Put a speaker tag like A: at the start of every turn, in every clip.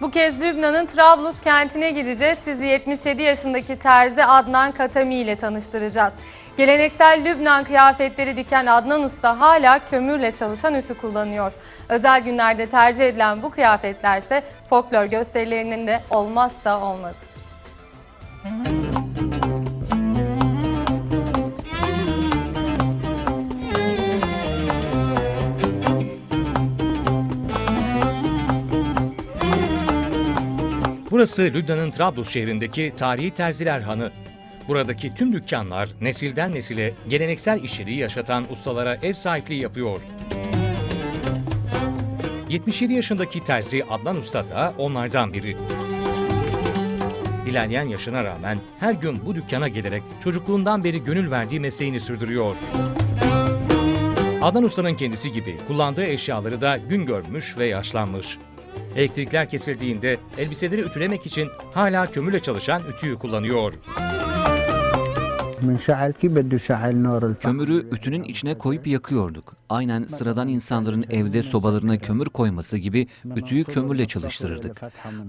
A: Bu kez Lübnan'ın Trablus kentine gideceğiz. Sizi 77 yaşındaki terzi Adnan Katami ile tanıştıracağız. Geleneksel Lübnan kıyafetleri diken Adnan Usta hala kömürle çalışan ütü kullanıyor. Özel günlerde tercih edilen bu kıyafetlerse folklor gösterilerinin de olmazsa olmazı.
B: Burası Lübnan'ın Trablus şehrindeki tarihi Terziler Hanı. Buradaki tüm dükkanlar nesilden nesile geleneksel işçiliği yaşatan ustalara ev sahipliği yapıyor. 77 yaşındaki terzi Adnan Usta da onlardan biri. İlerleyen yaşına rağmen her gün bu dükkana gelerek çocukluğundan beri gönül verdiği mesleğini sürdürüyor. Adnan Usta'nın kendisi gibi kullandığı eşyaları da gün görmüş ve yaşlanmış. Elektrikler kesildiğinde elbiseleri ütülemek için hala kömürle çalışan ütüyü kullanıyor.
C: Kömürü ütünün içine koyup yakıyorduk. Aynen sıradan insanların evde sobalarına kömür koyması gibi ütüyü kömürle çalıştırırdık.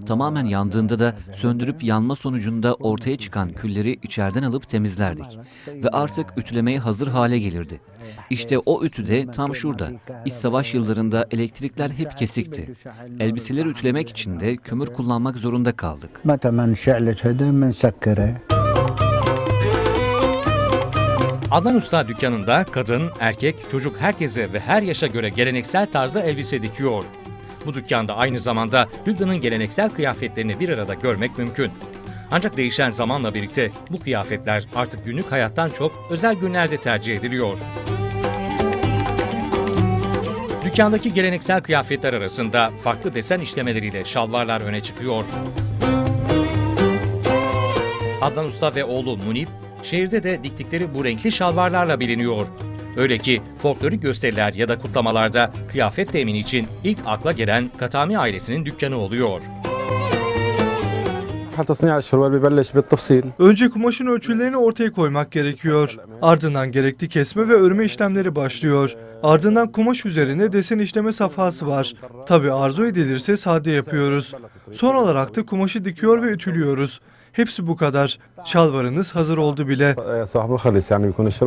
C: Tamamen yandığında da söndürüp yanma sonucunda ortaya çıkan külleri içeriden alıp temizlerdik. Ve artık ütülemeye hazır hale gelirdi. İşte o ütü de tam şurada. İç savaş yıllarında elektrikler hep kesikti. Elbiseleri ütülemek için de kömür kullanmak zorunda kaldık.
B: Adnan Usta dükkanında kadın, erkek, çocuk herkese ve her yaşa göre geleneksel tarzda elbise dikiyor. Bu dükkanda aynı zamanda Lübnan'ın geleneksel kıyafetlerini bir arada görmek mümkün. Ancak değişen zamanla birlikte bu kıyafetler artık günlük hayattan çok özel günlerde tercih ediliyor. Dükkandaki geleneksel kıyafetler arasında farklı desen işlemeleriyle şalvarlar öne çıkıyor. Adnan Usta ve oğlu Munip, şehirde de diktikleri bu renkli şalvarlarla biliniyor. Öyle ki folklorik gösteriler ya da kutlamalarda kıyafet temini için ilk akla gelen Katami ailesinin dükkanı oluyor.
D: Önce kumaşın ölçülerini ortaya koymak gerekiyor. Ardından gerekli kesme ve örme işlemleri başlıyor. Ardından kumaş üzerine desen işleme safhası var. Tabi arzu edilirse sade yapıyoruz. Son olarak da kumaşı dikiyor ve ütülüyoruz. Hepsi bu kadar. Şalvarınız hazır oldu bile.
E: Ee, Sahbu halis yani bir konuşur